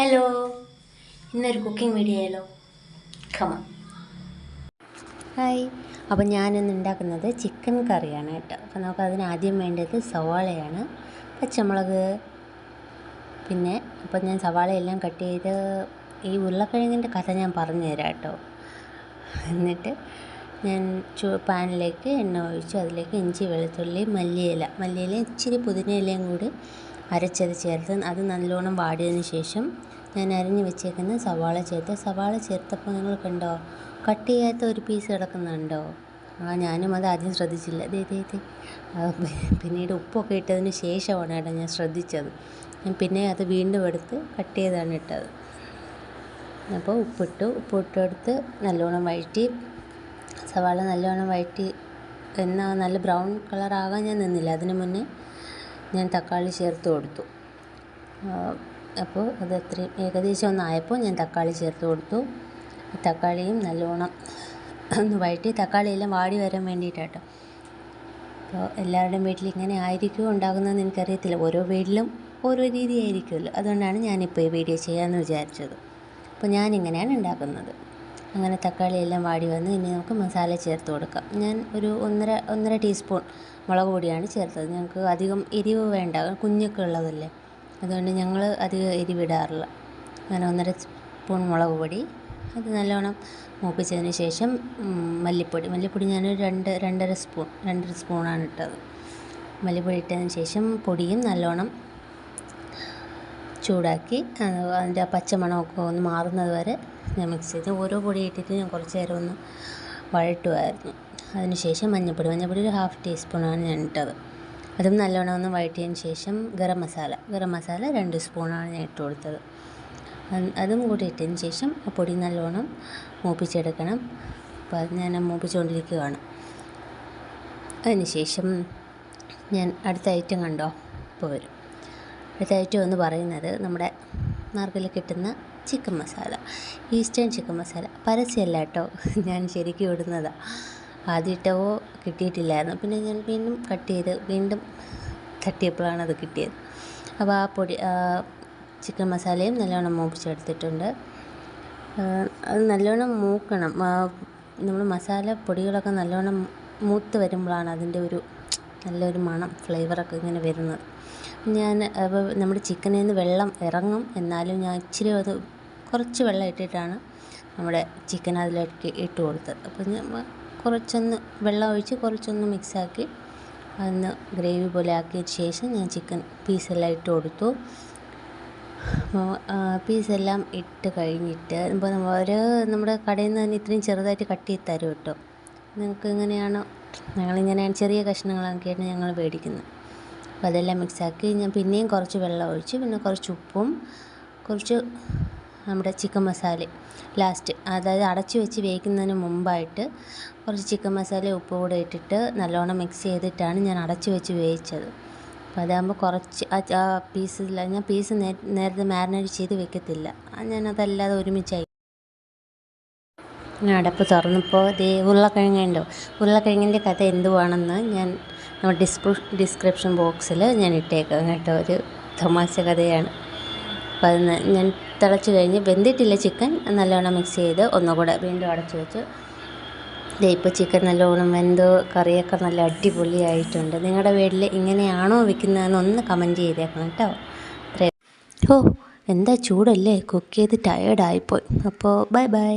Hello ഇന്നൊരു cooking video ആയാലോ ഖമ hi അപ്പം ഞാനിന്ന് ഉണ്ടാക്കുന്നത് ചിക്കൻ കറിയാണ് കേട്ടോ. അപ്പോൾ നമുക്ക് അതിന് ആദ്യം വേണ്ടത് സവാളയാണ്. പച്ചമുളക്. പിന്നെ അപ്പോൾ ഞാൻ സവാളയെല്ലാം കട്ട് ചെയ്ത് ഈ ഉരുളക്കിഴങ്ങിന്റെ കഥ ഞാൻ പറഞ്ഞു തരാം കേട്ടോ. എന്നിട്ട് ഞാൻ ചൂ പാനിലേക്ക് എണ്ണ ഒഴിച്ചു. അതിലേക്ക് ഇഞ്ചി വെളുത്തുള്ളി മല്ലിയില. മല്ലിയില ഇച്ചിരി പുതിനയിലയും കൂടി അരച്ചത് ചേർത്ത് അത് നല്ലോണം വാടിയതിന് ശേഷം ഞാൻ അരിഞ്ഞ് വെച്ചേക്കുന്ന സവാള ചേർത്ത് സവാള ചേർത്തപ്പോൾ നിങ്ങൾ കണ്ടോ? കട്ട് ചെയ്യാത്ത ഒരു പീസ് കിടക്കുന്നുണ്ടോ? ആ ഞാനും അത് ആദ്യം ശ്രദ്ധിച്ചില്ല. ദേ ദേ ദേ. പിന്നീട് ഉപ്പൊക്കെ ഇട്ടതിന് ശേഷമാണ് കേട്ടോ ഞാൻ ശ്രദ്ധിച്ചത്. ഞാൻ പിന്നെ അത് വീണ്ടും എടുത്ത് കട്ട് ചെയ്താണ് ഇട്ടത്. അപ്പോൾ ഉപ്പിട്ടു. ഉപ്പിട്ടെടുത്ത് നല്ലോണം വഴറ്റി. സവാള നല്ലോണം വഴറ്റി എന്നാൽ നല്ല ബ്രൗൺ കളറാകാൻ ഞാൻ നിന്നില്ല. അതിന് മുന്നേ ഞാൻ തക്കാളി ചേർത്ത് കൊടുത്തു. അപ്പോൾ അത് അത്രയും ഏകദേശം ഒന്നായപ്പോൾ ഞാൻ തക്കാളി ചേർത്ത് കൊടുത്തു. തക്കാളിയും നല്ലോണം ഒന്ന് വഴറ്റി തക്കാളിയെല്ലാം വാടി വരാൻ വേണ്ടിയിട്ടാട്ടോ. അപ്പോൾ എല്ലാവരുടെയും വീട്ടിൽ ഇങ്ങനെ ആയിരിക്കുമോ ഉണ്ടാകുന്നതെന്ന് എനിക്കറിയത്തില്ല. ഓരോ വീട്ടിലും ഓരോ രീതിയായിരിക്കുമല്ലോ. അതുകൊണ്ടാണ് ഞാനിപ്പോൾ ഈ വീഡിയോ ചെയ്യാമെന്ന് വിചാരിച്ചത്. അപ്പോൾ ഞാനിങ്ങനെയാണ് ഉണ്ടാക്കുന്നത്. അങ്ങനെ തക്കാളി എല്ലാം വാടി വന്ന് ഇനി നമുക്ക് മസാല ചേർത്ത് കൊടുക്കാം. ഞാൻ ഒരു ഒന്നര ഒന്നര ടീസ്പൂൺ മുളക് പൊടിയാണ് ചേർത്തത്. ഞങ്ങൾക്ക് അധികം എരിവ് വേണ്ട കുഞ്ഞൊക്കെ ഉള്ളതല്ലേ. അതുകൊണ്ട് ഞങ്ങൾ അധികം എരിവിടാറില്ല. അങ്ങനെ ഒന്നര സ്പൂൺ മുളക് പൊടി. അത് നല്ലോണം മൂപ്പിച്ചതിന് ശേഷം മല്ലിപ്പൊടി. മല്ലിപ്പൊടി ഞാൻ രണ്ട് രണ്ടര സ്പൂൺ രണ്ടര സ്പൂണാണ് ഇട്ടത്. മല്ലിപ്പൊടി ഇട്ടതിന് ശേഷം പൊടിയും നല്ലോണം ചൂടാക്കി അത് അതിന്റെ പച്ചമണമൊക്കെ ഒന്ന് മാറുന്നത് വരെ ഞാൻ മിക്സ് ചെയ്ത് ഓരോ പൊടി ഇട്ടിട്ട് ഞാൻ കുറച്ച് നേരം ഒന്ന് വഴട്ടുമായിരുന്നു അതിനുശേഷം മഞ്ഞൾപ്പൊടി മഞ്ഞൾപ്പൊടി ഒരു ഹാഫ് ടീസ്പൂണാണ് ഞാൻ ഇട്ടത്. അതും നല്ലോണം ഒന്ന് വഴറ്റിയതിന് ശേഷം ഗരം മസാല ഗരം മസാല രണ്ട് സ്പൂണാണ് ഞാൻ ഇട്ട് കൊടുത്തത്. അതും കൂടി ഇട്ടതിന് ശേഷം ആ പൊടി നല്ലോണം മൂപ്പിച്ചെടുക്കണം. അപ്പോൾ അത് ഞാൻ മൂപ്പിച്ചുകൊണ്ടിരിക്കുകയാണ് അതിനുശേഷം ഞാൻ അടുത്ത ഐറ്റം കണ്ടോ? ഇപ്പോൾ വരും. അടുത്ത ഐറ്റം എന്ന് പറയുന്നത് നമ്മുടെ മാർക്കറ്റിൽ കിട്ടുന്ന chicken masala Eastern chicken masala പരസ്യമല്ല കേട്ടോ. ഞാൻ ശരിക്കും ഇടുന്നതാണ് ആദ്യം ഇട്ടവോ കിട്ടിയിട്ടില്ലായിരുന്നു. പിന്നെ ഞാൻ വീണ്ടും കട്ട് ചെയ്ത് വീണ്ടും തട്ടിയപ്പോഴാണ് അത് കിട്ടിയത്. അപ്പോൾ ആ പൊടി ചിക്കൻ മസാലയും നല്ലോണം മൂപ്പിച്ചെടുത്തിട്ടുണ്ട്. അത് നല്ലോണം മൂക്കണം. നമ്മൾ മസാല പൊടികളൊക്കെ നല്ലോണം മൂത്ത് വരുമ്പോഴാണ് അതിന്റെ ഒരു നല്ലൊരു മണം ഫ്ലേവറൊക്കെ ഇങ്ങനെ വരുന്നത്. ഞാൻ അപ്പോൾ നമ്മുടെ ചിക്കനിൽ നിന്ന് വെള്ളം ഇറങ്ങും. എന്നാലും ഞാൻ ഇച്ചിരി അത് കുറച്ച് വെള്ളം ഇട്ടിട്ടാണ് നമ്മുടെ ചിക്കൻ അതിലേക്ക് ഇട്ട് കൊടുത്തത്. അപ്പോൾ നമ്മൾ കുറച്ചൊന്ന് വെള്ളം ഒഴിച്ച് കുറച്ചൊന്ന് മിക്സാക്കി അതൊന്ന് ഗ്രേവി പോലെ ആക്കിയതിന് ശേഷം ഞാൻ ചിക്കൻ പീസെല്ലാം ഇട്ട് കൊടുത്തു. പീസെല്ലാം ഇട്ട് കഴിഞ്ഞിട്ട് ഇപ്പോൾ ഒരു നമ്മുടെ കടയിൽ നിന്ന് തന്നെ ഇത്രയും ചെറുതായിട്ട് കട്ട് ചെയ്ത് തരും കേട്ടോ നിങ്ങൾക്ക് എങ്ങനെയാണോ ഞങ്ങളിങ്ങനെയാണ് ചെറിയ കഷ്ണങ്ങളാക്കിയാണ് ഞങ്ങൾ മേടിക്കുന്നത് അപ്പോൾ അതെല്ലാം മിക്സാക്കി ഞാൻ പിന്നെയും കുറച്ച് വെള്ളം ഒഴിച്ച് പിന്നെ കുറച്ച് ഉപ്പും കുറച്ച് നമ്മുടെ ചിക്കൻ മസാല ലാസ്റ്റ് അതായത് അടച്ചു വെച്ച് വേവിക്കുന്നതിന് മുമ്പായിട്ട് കുറച്ച് ചിക്കൻ മസാല ഉപ്പ് കൂടെ ഇട്ടിട്ട് നല്ലോണം മിക്സ് ചെയ്തിട്ടാണ് ഞാൻ അടച്ച് വെച്ച് വേവിച്ചത്. അപ്പോൾ അതാകുമ്പോൾ കുറച്ച് ആ പീസില്ല ഞാൻ പീസ് നേരത്തെ മാരിനേറ്റ് ചെയ്ത് വെക്കത്തില്ല. ഞാനതല്ലാതെ ഒരുമിച്ചായി. ഞാൻ അടപ്പ് തുറന്നപ്പോൾ ദേ ഉരുളക്കിഴങ്ങുണ്ടോ? ഉരുളക്കിഴങ്ങിന്റെ കഥ എന്തുവാണെന്ന് ഞാൻ നമ്മുടെ ഡിസ്ക്രി ഡിസ്ക്രിപ്ഷൻ ബോക്സിൽ ഞാൻ ഇട്ടേക്കാം കേട്ടോ. ഒരു തമാശ കഥയാണ്. അപ്പോൾ അത് ഞാൻ തിളച്ച് കഴിഞ്ഞ് വെന്തിട്ടില്ല ചിക്കൻ നല്ലോണം മിക്സ് ചെയ്ത് ഒന്നുകൂടെ വീണ്ടും അടച്ചു വെച്ച്. ഇപ്പോൾ ചിക്കൻ നല്ലോണം വെന്ത് കറിയൊക്കെ നല്ല അടിപൊളിയായിട്ടുണ്ട്. നിങ്ങളുടെ വീട്ടിൽ ഇങ്ങനെയാണോ വെക്കുന്നതെന്ന് ഒന്ന് കമന്റ് ചെയ്തേക്കണം കേട്ടോ. ഓ എന്താ ചൂടല്ലേ? കുക്ക് ചെയ്ത് ടയേർഡായിപ്പോയി അപ്പോൾ ബൈ ബൈ